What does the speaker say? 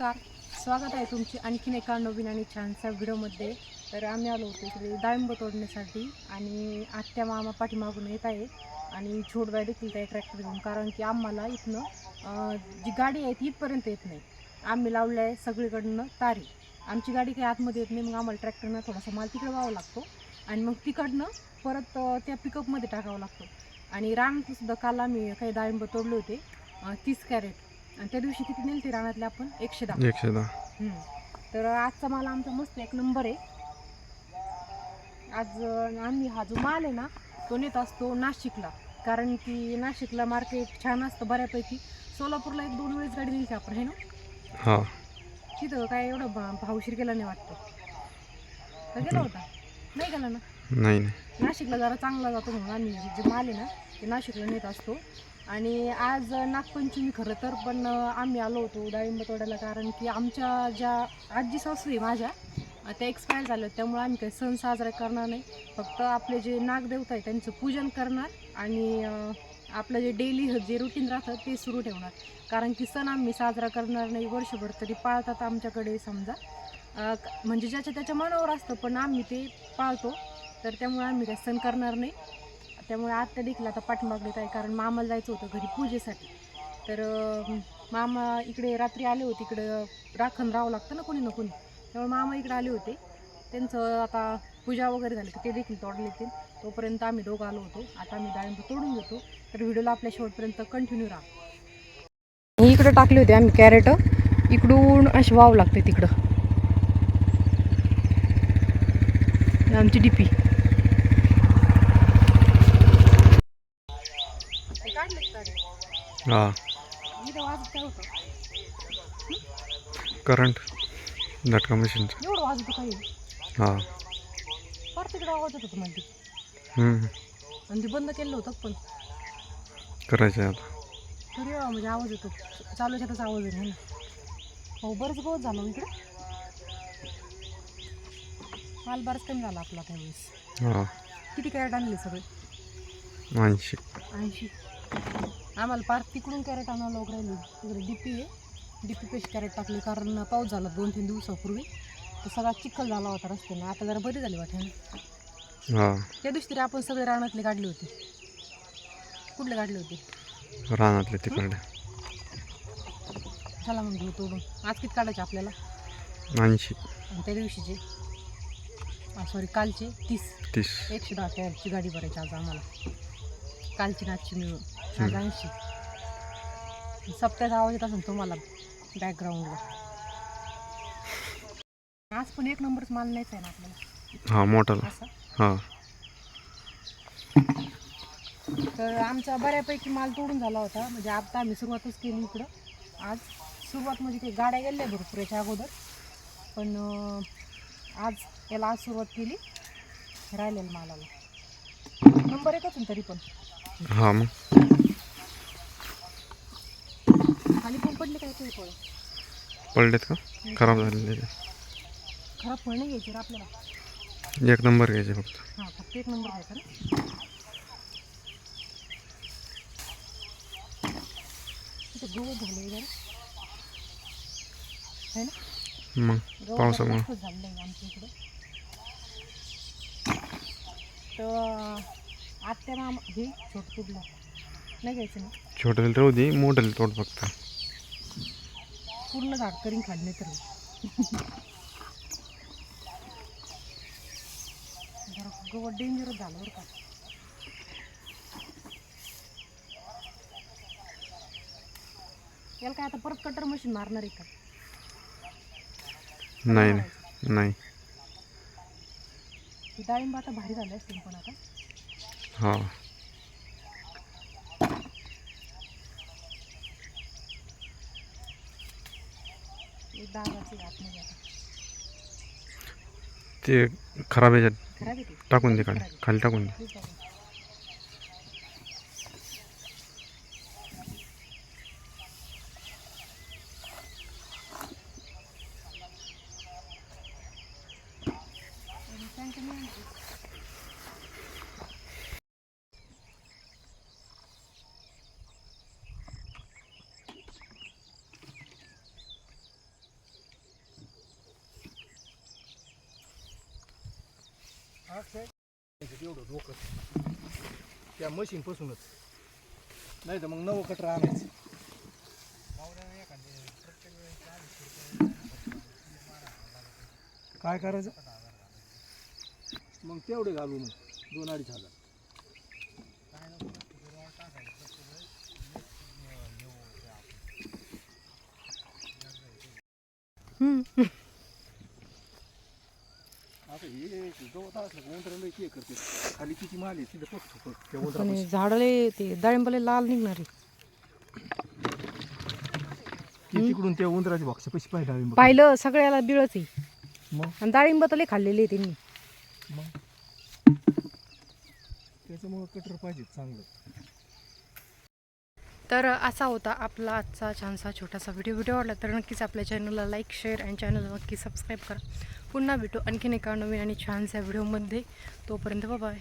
नमस्कार. स्वागत आहे तुमची आणखीन एका नवीन आणि छानशा व्हिडिओमध्ये. तर आम्ही आलो होतो इकडे डाळिंब तोडण्यासाठी आणि आत्या मामा पाठीमागून येत आहे आणि छोटबाई देखील त्या ट्रॅक्टर घेऊन. कारण की आम्हाला इथनं जी गाडी आहे ती इथपर्यंत येत नाही. आम्ही लावलं आहे सगळीकडनं तारी. आमची गाडी काही आतमध्ये येत नाही मग आम्हाला ट्रॅक्टरनं थोडासा माल तिकडे व्हावा लागतो. आणि मग तिकडनं परत त्या पिकअपमध्ये टाकावं लागतो. आणि रांगसुद्धा काल आम्ही काही डाळिंब तोडले होते. तीस कॅरेट. आणि त्या दिवशी किती नेल ते रानातले आपण? एकशे दहा. एकशे दहा. हम्म. तर आजचा माल आमचा मस्त एक नंबर आहे. आज अं, आम्ही हा जो माल आहे ना तो नेत असतो नाशिकला. कारण की नाशिकला मार्केट छान असतं बऱ्यापैकी. सोलापूरला एक दोन वेळेस गाडी नेली आपण हे ना? हा. तिथं काय एवढं भा- भावशीर गेला नाही वाटतं. का गेला होता? नाही गेला ना? नाही नाही. नाशिकला जरा चांगला जातो म्हणून आम्ही जे माल आहे ना ते नाशिकला नेत असतो. आणि आज नागपंचमी खरं तर पण आम्ही आलो होतो डाळिंब तोड्याला कारण की आमच्या ज्या आजी सासू आहे माझ्या त्या एक्सपायर झाल्या त्यामुळे आम्ही काही सण साजरा करणार नाही. फक्त आपले जे नागदेवता आहे त्यांचं पूजन करणार आणि आपलं जे डेली जे रुटीन राहतं ते सुरू ठेवणार. कारण की सण आम्ही साजरा करणार नाही वर्षभर तरी पाळतात आमच्याकडे समजा. म्हणजे ज्याच्या त्याच्या मनावर असतं पण आम्ही ते पाळतो. तर त्यामुळे आम्ही काही सण करणार नाही. त्यामुळे आत्ता देखील आता पाठीमागण्यात आहे कारण मामाला जायचं होतं घरी पूजेसाठी. तर मामा इकडे रात्री आले होते इकडं राखण राहावं लागतं ना कोणी ना कोणी. त्यामुळे मामा इकडे आले होते. त्यांचं आता पूजा वगैरे झाली की ते देखील तोडले येतील तोपर्यंत आम्ही दोघं आलो होतो. आता आम्ही डाळिंब तोडून घेतो. तर व्हिडिओला आपल्या शेवटपर्यंत कंटिन्यू राहा. इकडं टाकले होते आम्ही कॅरेट इकडून अशी वाव लागते तिकडं. आमची डीपी हा. करंट झटका मशीनचं. एवढं वाजत काही. हा. फार तिकडे आवाज येत होतं हम्म. आणि ते बंद केलं होतं पण. करायचं आहे आता. तरी म्हणजे आवाज येतो. चालू त्याचा आवाज येतो ना. हो बरंच गवत झालं हो इकडं. माल बराच कमी झाला आपला त्यावेळेस. हा. किती कॅरेट आणले सगळे? ऐंशी. ऐंशी. आम्हाला पार तिकडून कॅरेट आणावं लागू राहिली. तिकडे डीपी आहे. डीपी पेश कॅरेट टाकले कारण पाऊस झाला दोन तीन दिवसापूर्वी. तर सगळा चिखल झाला होता रस्त्याने. आता जरा बरी झाली वाटेल हा. त्या दिवशी तरी आपण सगळे रानातले काढले होते. कुठले काढले होते? रानातले तिकडे चला मग घेऊ तोडून. आज किती काढायचे आपल्याला? ऐंशी. आणि त्या दिवशीचे? सॉरी कालचे तीस. तीस. एकशे दहा कॅरेटची गाडी भरायची आज आम्हाला. कालची नाचची मिळून आज ऐंशी सप्त्याचा आवाज येत असेल तुम्हाला बॅकग्राऊंडला आज पण एक नंबरच माल नाहीच आहे ना आपल्याला. हा मोठाला. हा. तर आमचा बऱ्यापैकी माल तोडून झाला होता. म्हणजे आता आम्ही सुरुवातच केली इकडं. आज सुरुवात म्हणजे ते गाड्या गेल्या भरपूर याच्या अगोदर. पण आज याला आज सुरुवात केली. राहिलेलं मालाला. नंबर एकच तरी पण. हा मग. खाली पण पडले काय ते फळ पडलेत का? खराब झालेले खराब फळ नाही घ्यायचे रे आपल्याला. एक नंबर घ्यायचे फक्त. हां फक्त एक नंबर तिथं गवत झालं जरा. है ना? मग गवत पावसामुळं. झालेलं आहे आमच्या इकडे. तर आत्या मामा हे छोट तुडलं नाही घ्यायचं ना? छोट्याला राहू दे तोड फक्त. पूर्ण झाड करीन खाल्ले तर गवत डेंजरच झालं बरं का. याला काय आता परत कटर मशीन मारणार आहे का? नाही नाही. नाही डाळिंब आता भारी झाले असतील पण आता. हा. ते खराब याच्यात टाकून दे खाली. खाली टाकून दे. ठीक आहे. आणि एवढं डोकं त्या मशीन पासूनच. नाही तर मग नवं कटर आणायचं. काय करायचं? मग तेवढे घालू मग. दोन अडीच हजार. हम्म. आता हे गवत असलं का? उंदराला लई हे करते. खाली किती माल आहे तिथं फक्त फक्त त्या पण उंदरापाशी. हे झाडले ते. डाळिंबाले लाल निघणारे ती तिकडून त्या उंदराच्या बॉक्सच्या पैसे पाहिजे पाहिलं सगळ्याला बिळच आहे. मग? आणि डाळिंब तर लय खाल्लेले आहे त्यांनी मग? त्याच्यामुळं कटर पाहिजे चांगलं. तर असा होता आपला आजचा छानसा छोटासा व्हिडिओ व्हिडिओ आवडला तर नक्कीच आपल्या चॅनलला लाईक शेअर आणि चॅनलला नक्की सबस्क्राईब करा. पुन्हा भेटू. आणखीन एका नवीन आणि छानशा व्हिडिओमध्ये. तोपर्यंत बाय.